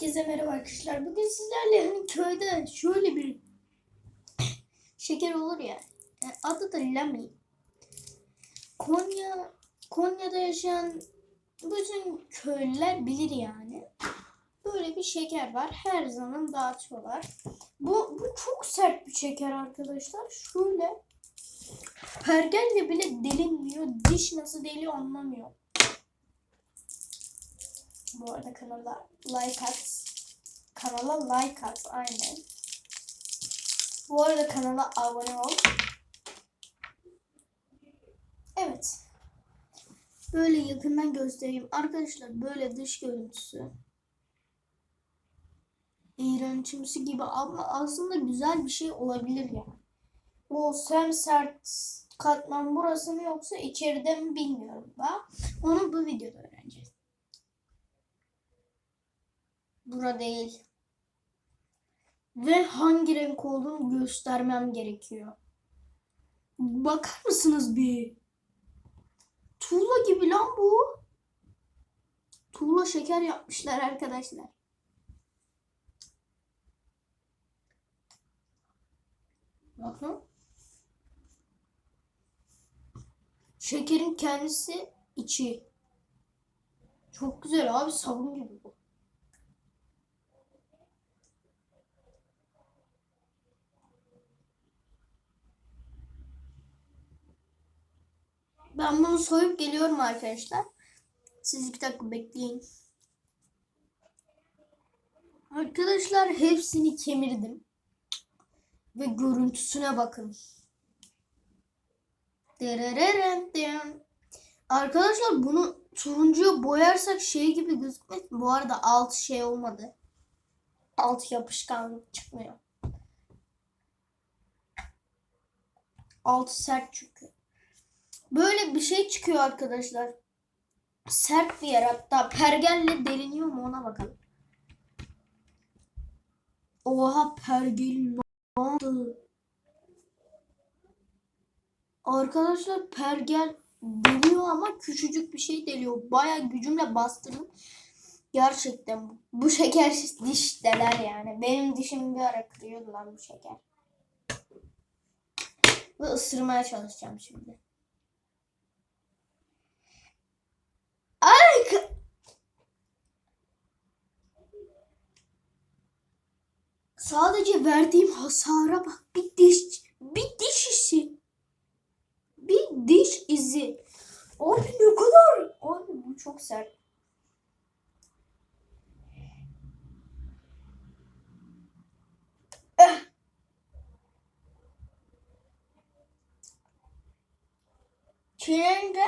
Herkese merhaba arkadaşlar. Bugün sizlerle hani köyde şöyle bir şeker olur ya. e, Adı da Lami. Konya Konya'da yaşayan bütün köylüler bilir yani. Böyle bir şeker var. Her zaman dağıtıyorlar. Bu, bu çok sert bir şeker arkadaşlar. Şöyle pergelle bile delinmiyor. Diş nasıl deliyor anlamıyor. Bu arada kanala like at. Kanala like at. Aynen. Bu arada kanala abone ol. Evet. Böyle yakından göstereyim. Arkadaşlar böyle dış görüntüsü. İğrençimsi gibi ama aslında güzel bir şey olabilir yani. O sem sert katman burası mı yoksa içeride mi bilmiyorum ben. Onu bu videoda öğreneceğiz. Bura değil. Ve hangi renk olduğunu göstermem gerekiyor. Bakar mısınız bir? Tuğla gibi lan bu. Tuğla şeker yapmışlar arkadaşlar. Bakın. Şekerin kendisi içi. Çok güzel abi sabun gibi bu. Ben bunu soyup geliyorum arkadaşlar. Siz bir dakika bekleyin. Arkadaşlar hepsini kemirdim. Ve görüntüsüne bakın. Arkadaşlar bunu turuncuya boyarsak şey gibi gözükmez. Bu arada alt şey olmadı. Alt yapışkan çıkmıyor. Alt sert çünkü. Böyle bir şey çıkıyor arkadaşlar. Sert bir yer hatta pergelle deliniyor mu ona bakalım. Oha pergel ne oldu? Arkadaşlar pergel deliyor ama küçücük bir şey deliyor. Baya gücümle bastırdım. Gerçekten bu, şeker diş deler yani. Benim dişim bir ara kırıyordu lan bu şeker. Ve ısırmaya çalışacağım şimdi. Sadece verdiğim hasara bak. Bir diş, bir diş izi. Bir diş izi. Abi ne kadar? Abi bu çok sert. Eh. Çiğneyince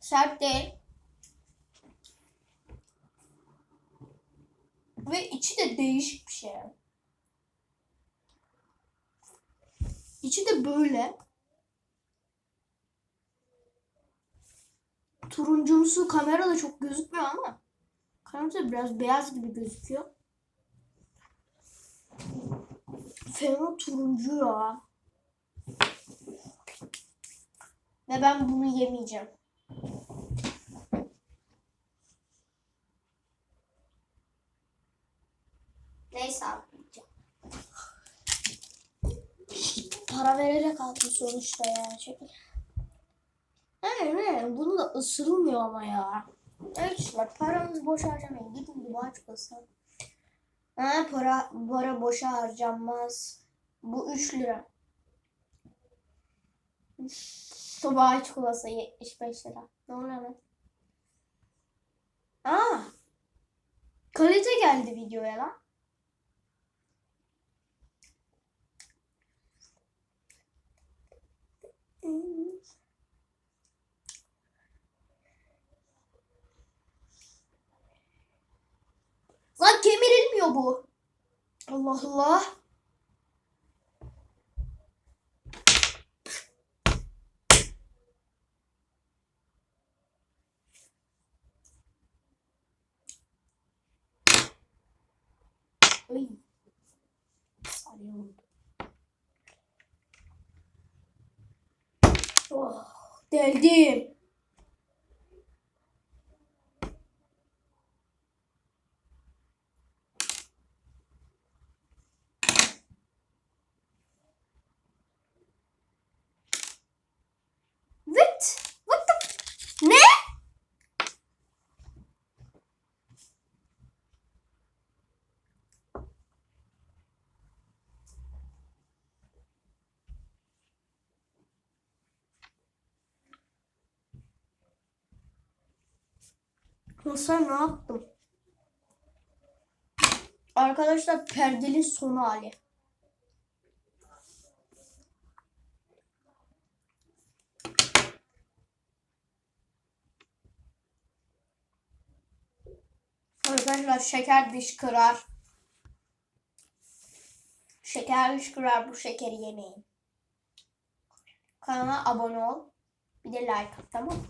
sert değil. Ve içi de değişik bir şey. İçi de böyle. Turuncumsu kamerada çok gözükmüyor ama kamerada biraz beyaz gibi gözüküyor. Fena turuncu ya. Ve ben bunu yemeyeceğim. Neyse yiyeceğim. Para vererek aldım sonuçta ya. Şöyle. Evet, evet. Bunu da ısırılmıyor ama ya. Arkadaşlar paranızı boş harcamayın. Gidin Dubai çikolatası. Ha, para, para boşa harcanmaz. Bu 3 lira. Dubai çikolatası 75 lira. Ne oluyor lan? Aa! Kalite geldi videoya. Lan bu. Allah Allah. Ay. Sarıyor. Oh. Nasıl ne yaptım? Arkadaşlar perdelin sonu hali. Arkadaşlar şeker diş kırar. Şeker diş kırar bu şekeri yemeyin. Kanala abone ol. Bir de like at tamam mı?